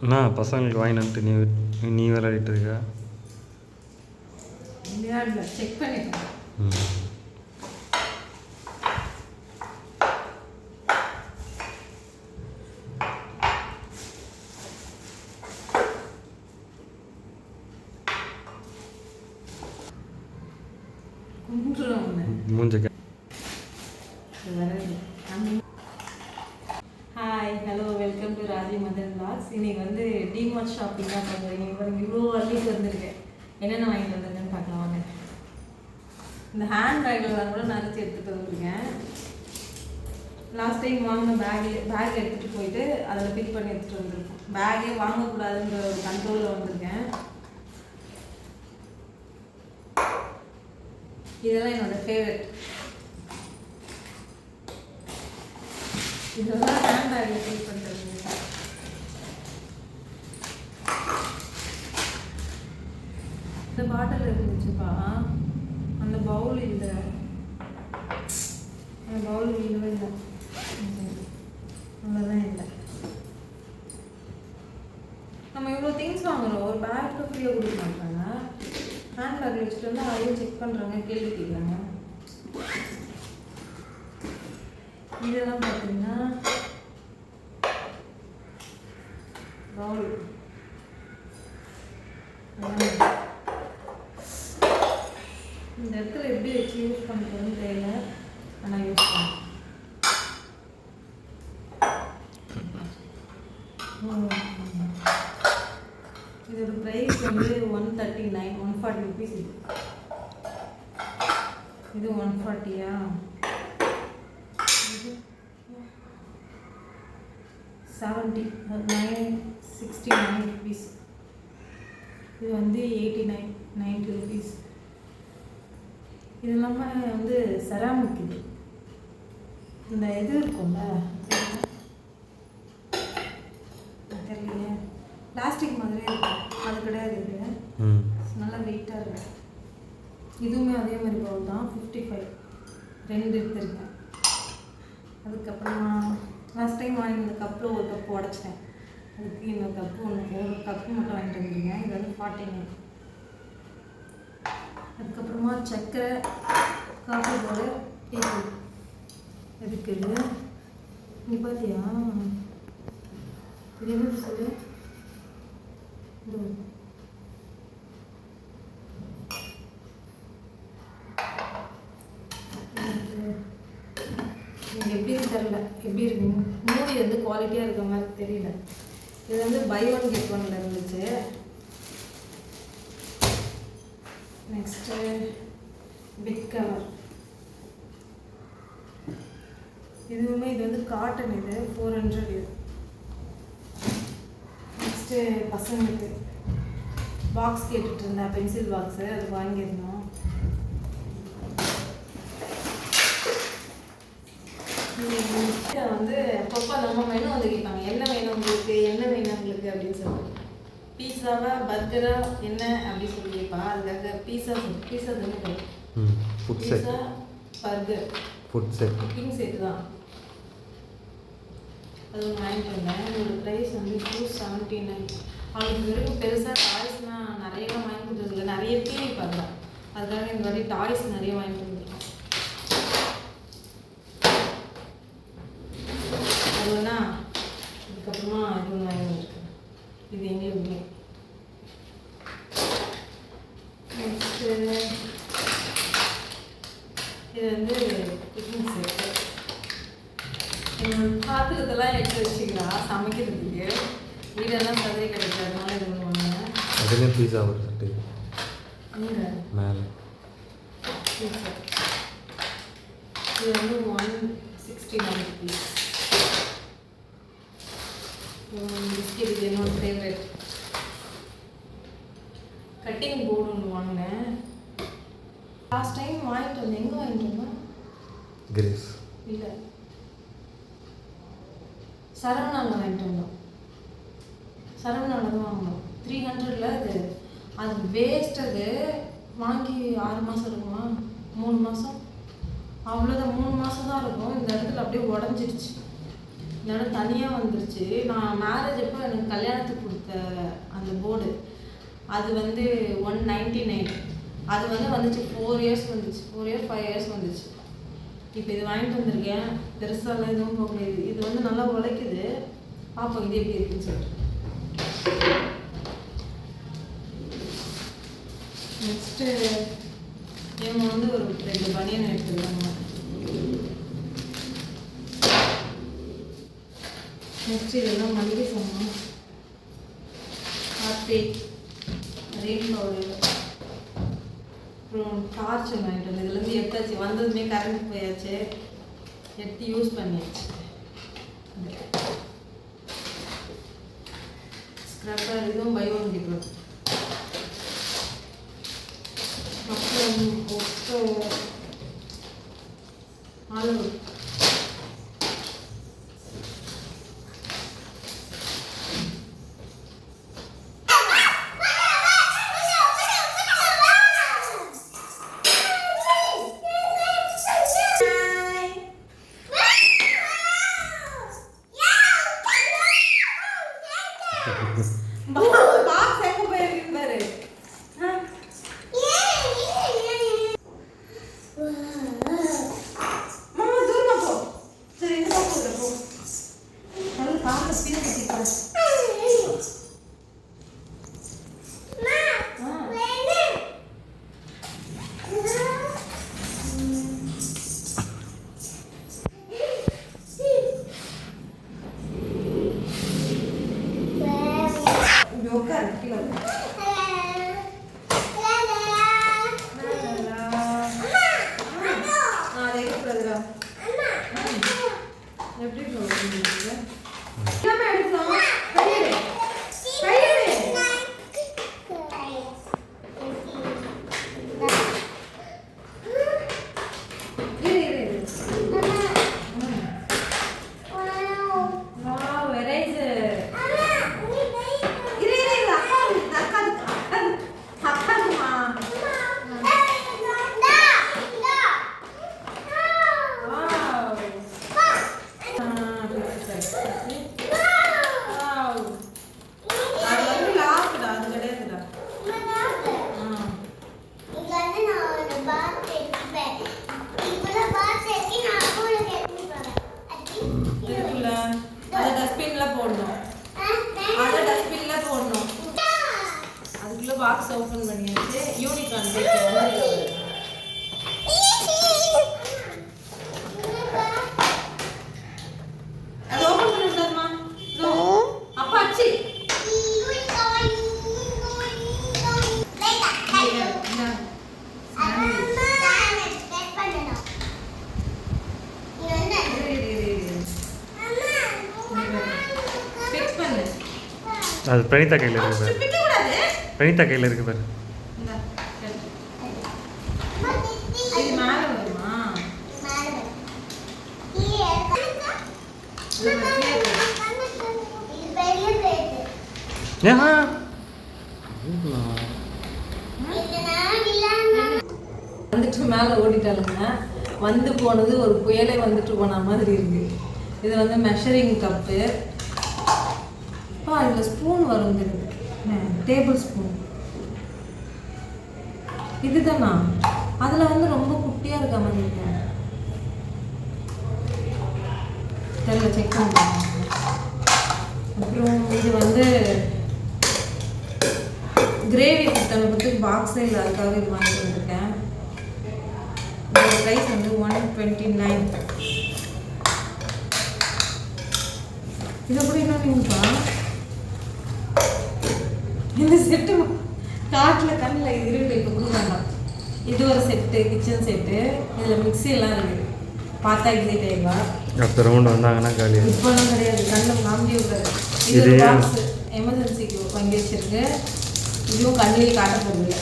அண்ணா பசங்களுக்கு வாங்கி வந்துட்டு நீ நீ விளையாடிட்டு இருக்க? செக் பண்ணிட்டேன் hi hello welcome to Raji Madhan blogs இன்னைக்கு வந்து டிமார்ட் ஷாப்பிங் தான் பண்ணுறேன் இப்போ இவ்வளோ வரைக்கும் வந்திருக்கேன் என்னென்ன வாங்கிட்டு வந்திருக்கேன்னு பார்க்கலாம் வாங்க. இந்த ஹேண்ட் பேக்கில் கூட நிறச்சி எடுத்துகிட்டு வந்திருக்கேன். லாஸ்ட் டைம் வாங்கின பேக் பேக் எடுத்துகிட்டு போயிட்டு அதில் ஃபில் பண்ணி எடுத்துகிட்டு வந்திருக்கோம். பேக்கே வாங்கக்கூடாதுன்ற ஒரு கண்ட்ரோலில் வந்திருக்கேன். இதெல்லாம் என்னோட ஃபேவரட் இதெல்லாம் ஹேண்ட் பேக் பண்ணுறது இந்த பாட்டில் இருந்துச்சுப்பா அந்த பவுல் இல்லை அந்த பவுல் இல்லவே இல்லை. அவ்வளோதான் இல்லை. நம்ம இவ்வளோ திங்ஸ் வாங்குறோம். ஒரு பேக்கு ஃப்ரீயாக கொடுக்க மாட்டாங்க. ஹேண்ட் பேக்கில் வச்சுட்டு வந்து அதையும் செக் பண்ணுறாங்க கேள்வி கேட்குறாங்க இதெல்லாம் பார்த்தீங்கன்னா பவுல் இந்த இடத்துல எப்படி வச்சு யூஸ் பண்ணுறதுன்னு தெரியல. ஆனால் யூஸ் பண்ணேன் இதோட ப்ரைஸ் வந்து one thirty nine one forty rupees இது இது one ஃபார்ட்டியா seventy nine sixty nine rupees இது வந்து எயிட்டி நைன் நைன்ட்டி ருபீஸ் இது இல்லாமல் வந்து செராமிக் இது இந்த இது இருக்கும்ல. தெரியலையே. பிளாஸ்டிக் மாதிரியே இருக்கும் அது கிடையாது இது. நல்லா வெயிட்டாக இருக்கு. இதுவுமே அதே மாதிரி பவுல் தான். ஃபிஃப்டி ஃபைவ் ரெண்டு எடுத்துருக்கேன். அதுக்கப்புறமா லாஸ்ட் டைம் வாங்கி இந்த கப்பில் ஒரு கப் உடச்சிட்டேன். அதுக்கு இந்த கப்பு ஒன்று ஒரு கப்பு மட்டும் வாங்கிட்டு வந்துருங்க. இது வந்து ஃபார்ட்டி அதுக்கப்புறமா சர்க்கரை காஃபி போல டீ இருக்குது. இங்கே பார்த்தியா இது என்ன சொல்லு? எப்படி இருக்கு தெரியல. எப்படி இருக்கு? மூடி வந்து குவாலிட்டியாக இருக்க மாதிரி தெரியல. இது வந்து பை ஒன் கெட் ஒன்ல இருந்துச்சு. நெக்ஸ்ட்டு பிக் கவர் இதுவுமே இது வந்து காட்டன் இது ஃபோர் ஹண்ட்ரட் இது. நெக்ஸ்ட்டு பசங்களுக்கு. பாக்ஸ் கேட்டுட்டு இருந்தேன் பென்சில் பாக்ஸு அது வாங்கியிருந்தோம் இதை வந்து அப்பப்போ நம்ம மெனு வந்து கேட்பாங்க. என்ன வேணும் உங்களுக்கு? என்ன வேணும் உங்களுக்கு அப்படின்னு சொல்லி பீஸாவா பர்கரா என்ன அப்படின்னு சொல்லி கேட்பா அதுக்காக பீஸா பீஸா தானே ம் food set pizza burger food set cooking set தான். அது ஒன்று வாங்கிட்டு வந்தேன் இதோட ப்ரைஸ் வந்து டூ செவன்ட்டி நைன் அவளுக்கு வெறும் பெருசாக டாய்ஸ்லாம் நிறையலாம் வாங்கி கொடுத்ததில்ல நிறைய டிவி பார்க்கலாம் அதுக்காக இந்த வாட்டி டாய்ஸ் நிறைய வாங்கிட்டு வந்திருக்கேன் அது வேணா அதுக்கப்புறமா இது ஒன்று வாங்கி வந்திருக்கேன் இது எங்களுக்கு நெக்ஸ்ட்டு இது வந்து குக்கிங் செட்டு என்னோட பாத்திரத்தெல்லாம் எடுத்து வச்சுக்கிறா சமைக்கிறதுக்கு. வீடெல்லாம் சதுரை கிடைக்கிறதுனால இது ஒன்று அதுலேயும் பீஸா அங்கே மேலே. இது வந்து one sixty nine rupees biscuit இது என்னோட ஃபேவரட் கட்டிங் போர்டு ஒன்று வாங்கினேன் லாஸ்ட் டைம் வாங்கிட்டு வந்தேன் எங்கே வாங்கிட்டு வந்தேன் கிரேஸ் இல்லை சரவணாவில் வாங்கிட்டு வந்தோம் சரவணாவில் தான் வாங்கினோம் த்ரீ ஹண்ட்ரடில் அது அது வேஸ்ட் அது. வாங்கி ஆறு மாதம் இருக்குமா? மூணு மாதம் அவ்வளோதான் மூணு மாதம் தான் இருக்கும். இந்த இடத்துல அப்படியே உடஞ்சிருச்சு. இடம் தனியாக வந்துருச்சு. நான் மேரேஜ் அப்போ எனக்கு கல்யாணத்துக்கு கொடுத்த அந்த போர்டு அது வந்து ஒன் நைன்டி நைன் அது வந்து வந்துச்சு. ஃபோர் இயர்ஸ் வந்துச்சு. ஃபோர் இயர்ஸ் ஃபைவ் இயர்ஸ் வந்துச்சு. இப்போ இது வாங்கிட்டு வந்திருக்கேன். பெருசாலாம் எதுவும் போக முடியாது. இது வந்து நல்லா உழைக்குது. பார்ப்போம் இது எப்படி இருக்குன்னு சொல்லிட்டு. நெக்ஸ்ட்டு இவங்க வந்து ஒரு ரெண்டு பனியன் எடுத்துருக்காங்க நெக்ஸ்ட் இதெல்லாம் மளிகை சாமான். அப்புறம் வாங்கிட்டு வந்து இதுலேருந்து எடுத்தாச்சு. வந்ததுமே கரண்ட் போயாச்சு. எடுத்து யூஸ் பண்ணியாச்சு. ஸ்க்ரப்பர் இதுவும் பை ஒன் பாக்ஸ் எங்க போயிருக்கு பாரு ஆ. அது பிரணீதா கையில் இருக்கு பாரு. பிரணீதா கையில் இருக்கு பாரு. வந்துட்டு மேலே ஓடிட்டாலுங்க வந்து போனது ஒரு புயலே வந்துட்டு போன மாதிரி இருக்கு. இது வந்து மெஷரிங் கப்பு அப்பா ஸ்பூன் வரும் டேபிள் ஸ்பூன் இதுதானா? அதில் வந்து ரொம்ப குட்டியாக இருக்க மாதிரி இருக்கு. தெரியல செக் பண்ணுறேன் அப்புறம் இது வந்து கிரேவி கொடுத்தாங்க பற்றி பாக்ஸே இல்லை அதுக்காக இது வாங்கி வந்திருக்கேன். இதோட ப்ரைஸ் வந்து ஒன் டுவெண்ட்டி நைன் இதை கூட நீங்கள் இந்த செட்டு காட்டில் கண்ணில் இருக்கு இப்போ கூட வேண்டாம் இது ஒரு செட்டு கிச்சன் செட்டு இதில் மிக்ஸி எல்லாம் இருக்குது. பார்த்தா எக்ஸைட் ஆயிடுவா அடுத்த ரவுண்ட் வந்தாங்கன்னா காலி இப்போலாம் கிடையாது. கண்ணில் காமிக்க விடாது. இது? பாக்ஸ் எமர்ஜென்சிக்கு வாங்கி வச்சிருக்கு. இதுவும் கண்ணிலே காட்ட போகுது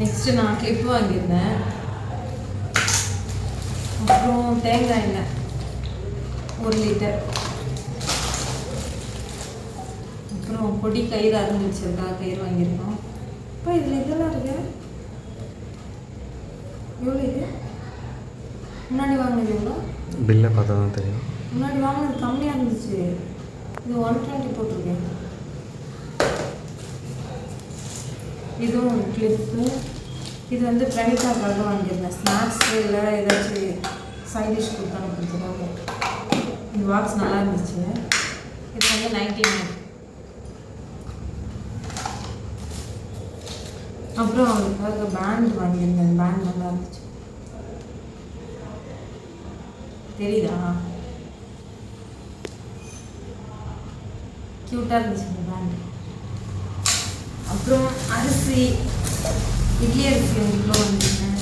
நெக்ஸ்ட் நான் கிளிப் வாங்கியிருந்தேன். அப்புறம் தேங்காய் எண்ணெய். ஒரு லிட்டர் அப்புறம் பொடி கயிறு அருந்து வச்சிருக்கா கயிறு வாங்கியிருக்கோம். இப்போ இதில் இதெல்லாம் இருக்கு? எவ்வளோ இது? முன்னாடி வாங்கினது எவ்வளோ பில்லை பார்த்தா தான் தெரியும். முன்னாடி வாங்கினது கம்மியாக இருந்துச்சு. இது ஒன் டுவெண்ட்டி போட்டிருக்கேன். இதுவும் கிளிப்பு இது வந்து பிரணிதாக்காக வாங்கியிருந்தேன். ஸ்நாக்ஸு இல்லை ஏதாச்சும் சைட் டிஷ் கொடுத்து அனுப்புறதுக்காக இந்த பாக்ஸ் நல்லா இருந்துச்சு இது வந்து நைன்டி நைன் அப்புறம் அதுக்காக பேண்ட் வாங்கியிருந்தேன். பேண்ட் நல்லா இருந்துச்சு. தெரியுதா? க்யூட்டாக இருந்துச்சு அந்த பேண்ட் அப்புறம் அரிசி இட்லி அரிசி ஒரு கிலோ வாங்கியிருந்தேன்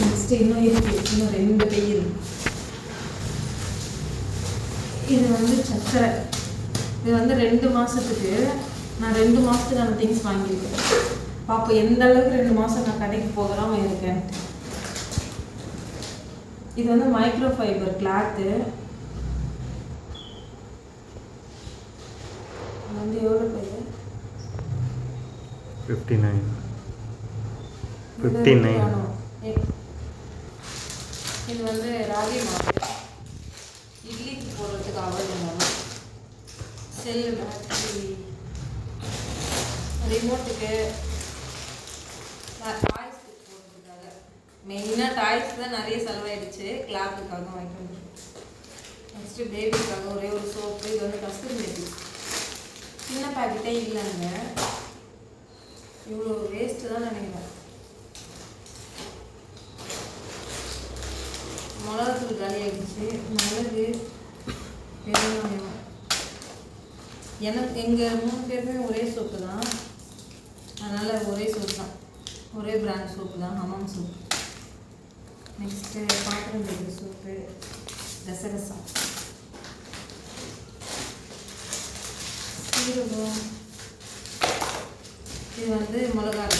நெக்ஸ்ட் இன்னும் இருக்கு. இன்னும் ரெண்டு பை இருக்கு. இது வந்து சர்க்கரை. இது வந்து ரெண்டு மாதத்துக்கு நான் ரெண்டு மாதத்துக்கான திங்ஸ் வாங்கியிருக்கேன். பாப்போம் எந்த அளவுக்கு ரெண்டு மாதம் நான் கடைக்கு போகாமல் இருக்கேன். இது வந்து மைக்ரோ ஃபைபர் கிளாத்து வந்து எவ்வளோ பையன் ஃபிஃப்டி நைன் ஃபிஃப்டி நைன் இது வந்து ராகி மாவு. இட்லிக்கு போடுறதுக்கு அவ்வளோ செல்லு பேட்டரி ரிமோட்டுக்கு டாய்ஸ்க்கு போடுறதுக்காக மெயினாக டாய்ஸ் தான் நிறைய செலவாயிடுச்சு. கிளாத்துக்காக வாங்கிட்டு ஃபஸ்ட்டு நெக்ஸ்ட்டு பேபிக்காக ஒரே ஒரு சோப்பு இது வந்து கஸ்தூரி பேபி சின்ன பாக்கெட்டே இல்லைங்க. இவ்வளோ வேஸ்ட்டு தான் நினைக்கிறேன். மிளகாத்தூள் காலி ஆகிடுச்சு மிளகு பெருங்காயம் எனக்கு எங்கள் மூணு பேருமே ஒரே சோப்பு தான். அதனால் ஒரே சோப் தான். ஒரே பிராண்ட் சோப்பு தான் ஹமாம் சோப்பு நெக்ஸ்ட்டு பாத்திரம் தேய்க்கிற சோப்பு ரசரசம் சீரகம். இது வந்து மிளகாய்.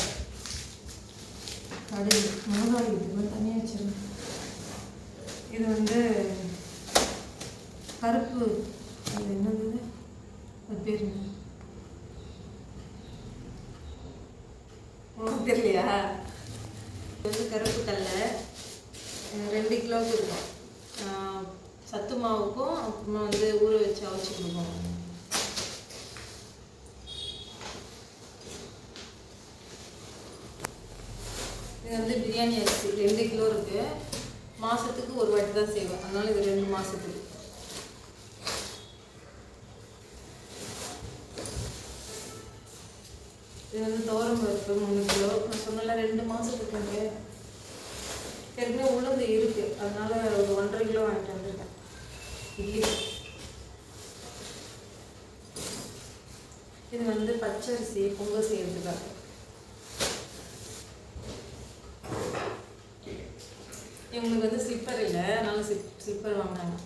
கடுகு. மிளகாய் இது தனியாக வச்சிருந்தேன் இது வந்து கருப்பு அது என்னது? அது பேர் என்ன? உனக்கு தெரியலையா? இது வந்து கருப்பு கடலை ரெண்டு கிலோவுக்கு இருக்கும் சத்து மாவுக்கும் அப்புறமா வந்து ஊற வச்சு அவிச்சுருக்கோம் கொடுப்போம் இது வந்து பிரியாணி அரிசி. ரெண்டு கிலோ இருக்குது மாதத்துக்கு ஒரு வாட்டி தான் செய்வேன். அதனால இது ரெண்டு மாதத்துக்கு இது வந்து தோரம் பருப்பு மூணு கிலோ. நான் சொன்னல ரெண்டு மாதத்துக்கு ஏற்கனவே உளுந்து இருக்கு. அதனால ஒரு ஒன்றரை கிலோ வாங்கிட்டு வந்திருக்கேன். இட்லி. இது வந்து பச்சரிசி பொங்கல் செய்யறதுக்காக. இவங்களுக்கு வந்து ஸ்லிப்பர் இல்லை அதனால சிப் ஸ்லிப்பர் வாங்கினாங்க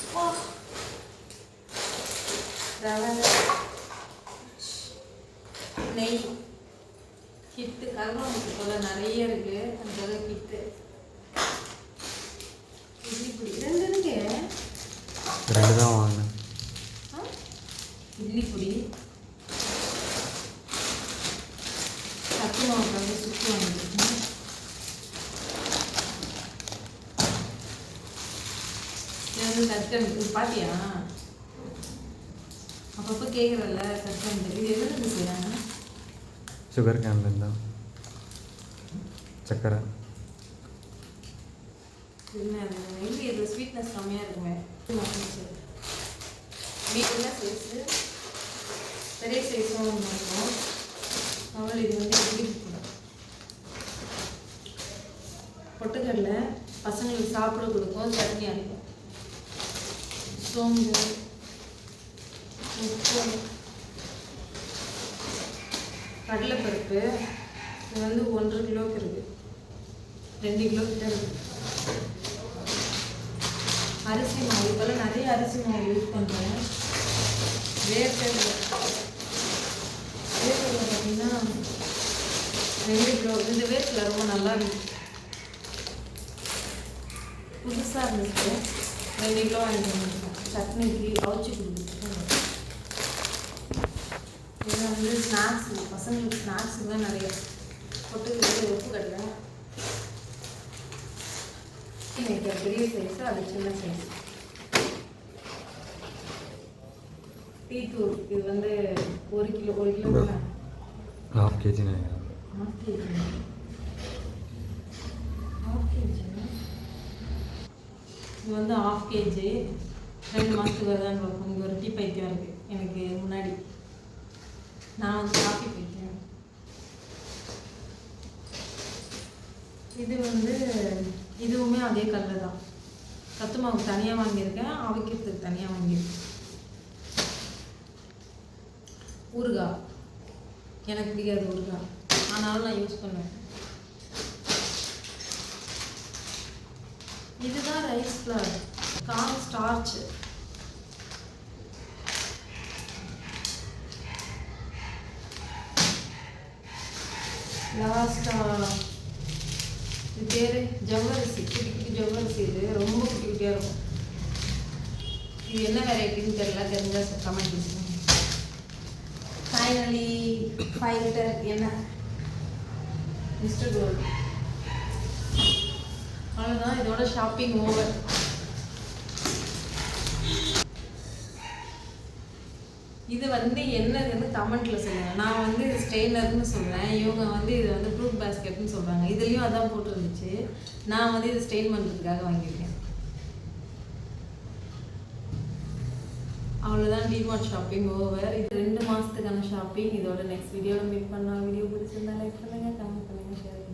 அப்பா. ரவை நெய் கிட்டு கருவாங்க போல நிறைய இருக்கு அதுக்காக கிட்டு இட்லி பொடி ரெண்டு இருக்கு ரெண்டு தான் வாங்கினேன் ஆ? இட்லி பொடி சத்து மாவு வந்து சுற்றி வாங்கிருக்கேன் இது பாத்தியா? அப்பப்போ கேட்குறல்ல தட்கன் இது எதுக்கு செய்கிறாங்க சுகர் கேன் தான் சக்கரை. என்ன இல்லை இது ஸ்வீட்னஸ் கம்மியாக இருக்குமே. மீடியம் சைஸு பெரிய சைஸும் இருக்கும். அவள் இது வந்து கூட பொட்டுக்கடலை பசங்களுக்கு சாப்பிட கொடுக்கும் சட்னி அரைக்கும் சோம்பு உப்பு கடலைப்பருப்பு. இது வந்து ஒன்றரை கிலோவுக்கு இருக்குது ரெண்டு கிலோ கிட்ட இருக்கு. அரிசி மாவு. இப்போல்லாம் நிறைய அரிசி மாவு யூஸ் பண்ணுறேன் வேர்க்கடலை. வேர்க்கடலை பார்த்தீங்கன்னா ரெண்டு கிலோ. இந்த வேர்க்கடலை ரொம்ப நல்லா இருந்துச்சு புதுசாக இருந்துச்சு. ரெண்டு கிலோ சட்னிக்கு அவிச்சு கொடுத்துருக்கேன் இது வந்து ஸ்நாக்ஸ் பசங்களுக்கு ஸ்நாக்ஸுலாம் நிறைய பொட்டுக்கு உப்பு கடலை இன்னைக்கு பெரிய சைஸ் அது சின்ன சைஸ் டீ தூள் இது வந்து ஒரு கிலோ ஒரு கிலோ ஹாஃப் கேஜி நினைக்கிறேன். Half kg. இது வந்து ஆஃப் கேஜி ரெண்டு மாதத்துக்கு வருதான்னு பார்ப்போம். இங்கே ஒரு டீ பைத்தியம் இருக்குது எனக்கு முன்னாடி. நான் வந்து காஃபி பைத்தியம். இது வந்து இதுவுமே அதே கல் தான். சத்து மாவு தனியாக வாங்கியிருக்கேன். அவிக்கிறதுக்கு தனியாக வாங்கியிருக்கேன். ஊறுகாய். எனக்கு பிடிக்காது ஊறுகாய். ஆனாலும் நான் யூஸ் பண்ணுவேன். இதுதான் ரைஸ் ஃப்ளவர் கார்ன் ஸ்டார்ச் லாஸ்டா இது பேர் ஜவ்வரிசி. குட்டி குட்டி ஜவ்வரிசி இது. ரொம்ப குட்டி குட்டியாக இருக்கும். இது என்ன வெரைட்டின்னு தெரியல. தெரிஞ்சால் கமெண்ட் பண்ணுங்க ஃபைனலி ஃபைட்டர் என்ன மிஸ்டர் கோல்டு அவ்வளோதான் இதோட ஷாப்பிங் ஓவர் இது வந்து என்னதுன்னு கமெண்ட்ல சொல்லுங்க. நான் வந்து இது சொல்றேன். இவங்க வந்து இது வந்து ஃப்ரூட் பாஸ்கெட்னு சொல்றாங்க. இதுலயும் அதான் போட்டுருந்துச்சு. நான் வந்து இது ஸ்டெயின் பண்றதுக்காக வாங்கியிருக்கேன். அவ்வளோதான் டிமார்ட் ஷாப்பிங் ஓவர் இது ரெண்டு மாதத்துக்கான ஷாப்பிங் இதோட நெக்ஸ்ட் வீடியோவில் மீட் பண்ணலாம். வீடியோ பிடிச்சிருந்தா லைக் பண்ணுங்க கமெண்ட் பண்ணுங்க ஷேர்